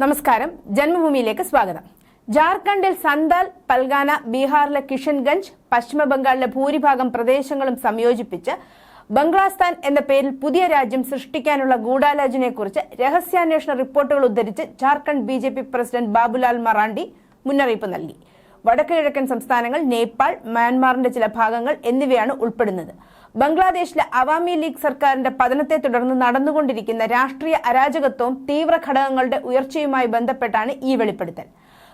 നമസ്കാരം. ജന്മഭൂമിയിലേക്ക് സ്വാഗതം. ജാർഖണ്ഡിൽ സന്താൽ പൽഗാന ബീഹാറിലെ കിഷൻഗഞ്ച് പശ്ചിമ ബംഗാളിലെ ഭൂരിഭാഗം പ്രദേശങ്ങളും സംയോജിപ്പിച്ച് ബംഗ്ലാസ്ഥാൻ എന്ന പേരിൽ പുതിയ രാജ്യം സൃഷ്ടിക്കാനുള്ള ഗൂഢാലോചനയെക്കുറിച്ച് രഹസ്യാന്വേഷണ റിപ്പോർട്ടുകൾ ഉദ്ധരിച്ച് Jharkhand B J P president Babulal Marandi മുന്നറിയിപ്പ് നൽകി. വടക്കു കിഴക്കൻ സംസ്ഥാനങ്ങൾ നേപ്പാൾ മ്യാൻമാറിന്റെ ചില ഭാഗങ്ങൾ എന്നിവയാണ് ഉൾപ്പെടുന്നത്. ബംഗ്ലാദേശിലെ അവാമി ലീഗ് സർക്കാരിന്റെ പതനത്തെ തുടർന്ന് നടന്നുകൊണ്ടിരിക്കുന്ന രാഷ്ട്രീയ അരാജകത്വവും തീവ്ര ഘടകങ്ങളുടെ ഉയർച്ചയുമായി ബന്ധപ്പെട്ടാണ് ഈ വെളിപ്പെടുത്തൽ.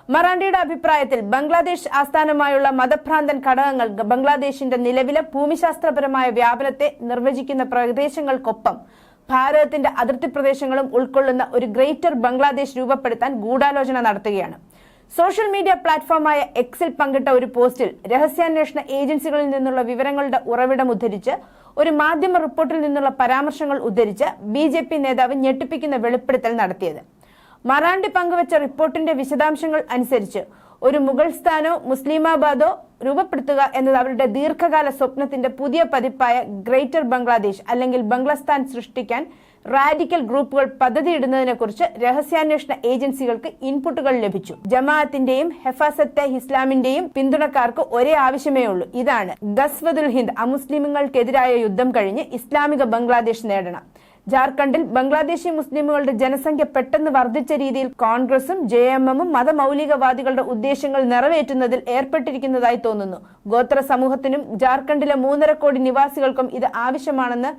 മറാണ്ടിയുടെ അഭിപ്രായത്തിൽ ബംഗ്ലാദേശ് ആസ്ഥാനമായുള്ള മതഭ്രാന്തൻ ഘടകങ്ങൾ ബംഗ്ലാദേശിന്റെ നിലവിലെ ഭൂമിശാസ്ത്രപരമായ വ്യാപനത്തെ നിർവചിക്കുന്ന പ്രദേശങ്ങൾക്കൊപ്പം ഭാരതത്തിന്റെ അതിർത്തി പ്രദേശങ്ങളും ഉൾക്കൊള്ളുന്ന ഒരു ഗ്രേറ്റർ ബംഗ്ലാദേശ് രൂപപ്പെടുത്താൻ ഗൂഢാലോചന നടത്തുകയാണ്. സോഷ്യൽ മീഡിയ പ്ലാറ്റ്ഫോമായ എക്സിൽ പങ്കിട്ട ഒരു പോസ്റ്റിൽ രഹസ്യാന്വേഷണ ഏജൻസികളിൽ നിന്നുള്ള വിവരങ്ങളുടെ ഉറവിടം ഉദ്ധരിച്ച് ഒരു മാധ്യമ റിപ്പോർട്ടിൽ നിന്നുള്ള പരാമർശങ്ങൾ ഉദ്ധരിച്ച് ബി ജെ പി നേതാവ് ഞെട്ടിപ്പിക്കുന്ന വെളിപ്പെടുത്തൽ നടത്തിയത്. മറാണ്ടി പങ്കുവച്ച റിപ്പോർട്ടിന്റെ വിശദാംശങ്ങൾ അനുസരിച്ച് ഒരു മുഗൾ സ്ഥാനോ മുസ്ലിമാബാദോ രൂപപ്പെടുത്തുക എന്നത് അവരുടെ ദീർഘകാല സ്വപ്നത്തിന്റെ പുതിയ പതിപ്പായ ഗ്രേറ്റർ ബംഗ്ലാദേശ് അല്ലെങ്കിൽ ബംഗ്ലാസ്ഥാൻ സൃഷ്ടിക്കാൻ റാഡിക്കൽ ഗ്രൂപ്പുകൾ പദ്ധതിയിടുന്നതിനെക്കുറിച്ച് രഹസ്യാന്വേഷണ ഏജൻസികൾക്ക് ഇൻപുട്ടുകൾ ലഭിച്ചു. ജമാഅത്തിന്റെയും ഹെഫാസത്തെ ഇസ്ലാമിന്റെയും പിന്തുണക്കാർക്ക് ഒരേ ആവശ്യമേ ഉള്ളൂ. ഇതാണ് ഗസ്വദുൽ ഹിന്ദ് അമുസ്ലിമുകൾക്കെതിരായ യുദ്ധം കഴിഞ്ഞ് ഇസ്ലാമിക ബംഗ്ലാദേശ് നേടണം. ജാർഖണ്ഡിൽ ബംഗ്ലാദേശി മുസ്ലിമുകളുടെ ജനസംഖ്യ പെട്ടെന്ന് വർദ്ധിച്ച രീതിയിൽ കോൺഗ്രസും ജെ എം എമ്മും മതമൗലികവാദികളുടെ ഉദ്ദേശങ്ങൾ നിറവേറ്റുന്നതിൽ ഏർപ്പെട്ടിരിക്കുന്നതായി തോന്നുന്നു. ഗോത്ര സമൂഹത്തിനും ജാർഖണ്ഡിലെ മൂന്നര കോടി നിവാസികൾക്കും ഇത് ആവശ്യമാണെന്ന്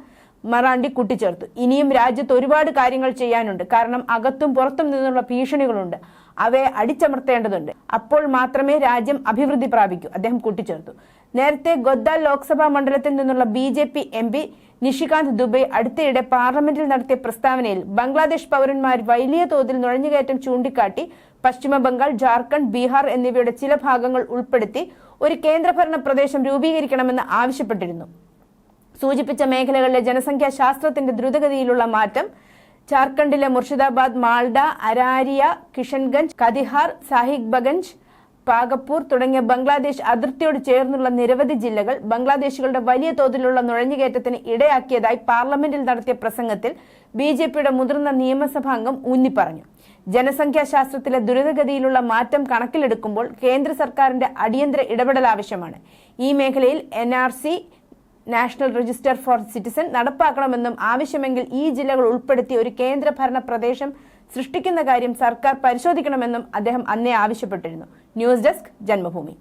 മറാണ്ടി കൂട്ടിച്ചേർത്തു. ഇനിയും രാജ്യത്ത് ഒരുപാട് കാര്യങ്ങൾ ചെയ്യാനുണ്ട്. കാരണം അകത്തും പുറത്തും നിന്നുള്ള ഭീഷണികളുണ്ട്. അവയെ അടിച്ചമർത്തേണ്ടതുണ്ട്. അപ്പോൾ മാത്രമേ രാജ്യം അഭിവൃദ്ധി പ്രാപിക്കൂ. അദ്ദേഹം കൂട്ടിച്ചേർത്തു. നേരത്തെ ഗൊദ്ദാൽ ലോക്സഭാ മണ്ഡലത്തിൽ നിന്നുള്ള B J P M P Nishikant Dubey അടുത്തിടെ പാർലമെന്റിൽ നടത്തിയ പ്രസ്താവനയിൽ ബംഗ്ലാദേശ് പൗരന്മാർ വലിയ തോതിൽ നുഴഞ്ഞുകയറ്റം ചൂണ്ടിക്കാട്ടി പശ്ചിമ ബംഗാൾ ജാർഖണ്ഡ് ബീഹാർ എന്നിവയുടെ ചില ഭാഗങ്ങൾ ഉൾപ്പെടുത്തി ഒരു കേന്ദ്രഭരണ പ്രദേശം രൂപീകരിക്കണമെന്ന് ആവശ്യപ്പെട്ടിരുന്നു. സൂചിപ്പിച്ച മേഖലകളിലെ ജനസംഖ്യാ ശാസ്ത്രത്തിന്റെ ദ്രുതഗതിയിലുള്ള മാറ്റം ജാർഖണ്ഡിലെ മുർഷിദാബാദ് മാൾഡ അരാരിയ കിഷൻഗഞ്ച് കതിഹാർ സാഹിബ് ബഗഞ്ച് പാഗപ്പൂർ തുടങ്ങിയ ബംഗ്ലാദേശ് അതിർത്തിയോട് ചേർന്നുള്ള നിരവധി ജില്ലകൾ ബംഗ്ലാദേശികളുടെ വലിയ തോതിലുള്ള നുഴഞ്ഞുകയറ്റത്തിന് ഇടയാക്കിയതായി പാർലമെന്റിൽ നടത്തിയ പ്രസംഗത്തിൽ ബി ജെ പിയുടെ മുതിർന്ന നിയമസഭാംഗം ഊന്നിപ്പറഞ്ഞു. ജനസംഖ്യാശാസ്ത്രത്തിലെ ദുരിതഗതിയിലുള്ള മാറ്റം കണക്കിലെടുക്കുമ്പോൾ കേന്ദ്ര സർക്കാരിന്റെ അടിയന്തര ഇടപെടൽ ആവശ്യമാണ്. ഈ മേഖലയിൽ N national register for citizen നടപ്പാക്കണമെന്നും ആവശ്യമെങ്കിൽ ഈ ജില്ലകൾ ഉൾപ്പെടുത്തി ഒരു കേന്ദ്ര ഭരണ പ്രദേശം സൃഷ്ടിക്കുന്ന കാര്യം സർക്കാർ പരിശോധിക്കണമെന്നും അദ്ദേഹം അന്നേ ആവശ്യപ്പെട്ടിരുന്നു. News desk Janmabhumi.